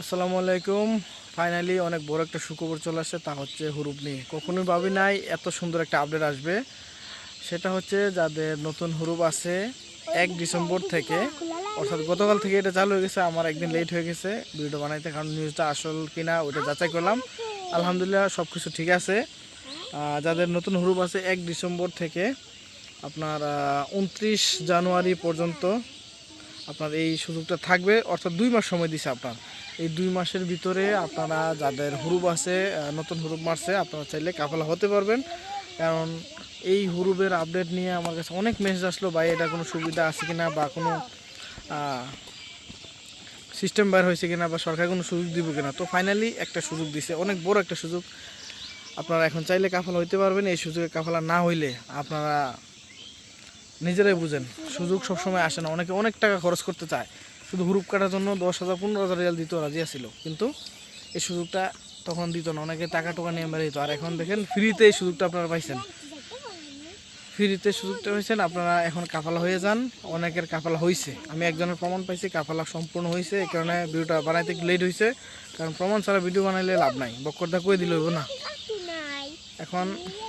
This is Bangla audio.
আসসালামু আলাইকুম। ফাইনালি অনেক বড় একটা সুখবর চলে আসছে তা হচ্ছে হুরুপ নিয়ে। কখনোই ভাবি নাই এত সুন্দর একটা আপডেট আসবে। সেটা হচ্ছে যাদের নতুন হুরুপ আছে, এক ডিসেম্বর থেকে, অর্থাৎ গতকাল থেকে এটা চালু হয়ে গেছে, আমার একদিন লেট হয়ে গেছে ভিডিও বানাইতে, কারণ নিউজটা আসল কিনা ওইটা যাচাই করলাম। আলহামদুলিল্লাহ সব কিছু ঠিক আছে। যাদের নতুন হুরুপ আছে, এক ডিসেম্বর থেকে আপনার উনত্রিশ জানুয়ারি পর্যন্ত আপনার এই সুযোগটা থাকবে। অর্থাৎ দুই মাস সময় দিছে আপনার। এই দুই মাসের ভিতরে আপনারা যাদের হুরুপ আছে নতুন হুরুপ মারছে, আপনারা চাইলে কাফেলা হতে পারবেন। কারণ এই হুরুপের আপডেট নিয়ে আমার কাছে অনেক মেসেজ আসলো বা এটা কোনো সুবিধা আছে কিনা বা কোনো সিস্টেম বের হয়েছে কিনা বা সরকার কোনো সুযোগ দিব কিনা? তো ফাইনালি একটা সুযোগ দিছে। অনেক বড় একটা সুযোগ। আপনারা এখন চাইলে কাফালা হইতে পারবেন। এই সুযোগে কাফালা না হইলে আপনারা নিজেরাই বুঝেন, সুযোগ সবসময় আসে না। অনেকে অনেক টাকা খরচ করতে চায় শুধু হুরুপ কাটার জন্য দশ হাজার, পনেরো হাজার রিয়াল দিতে রাজি আছিল। কিন্তু এই সুযোগটা তখন দিত না, অনেকে টাকা টোকা নিয়ে মেরে দিত আর এখন দেখেন, ফ্রিতে এই সুযোগটা আপনারা পাইছেন। ফ্রিতে সুযোগটা হয়েছেন আপনারা এখন কাফালা হয়ে যান। অনেকের কাফালা হয়েছে আমি একজনের প্রমাণ পাইছি, কাফালা সম্পূর্ণ হয়েছে এই কারণে ভিডিওটা বানাইতে লেট হয়েছে কারণ প্রমাণ ছাড়া ভিডিও বানাইলে লাভ নাই। বক্করদা কই দিলে না? এখন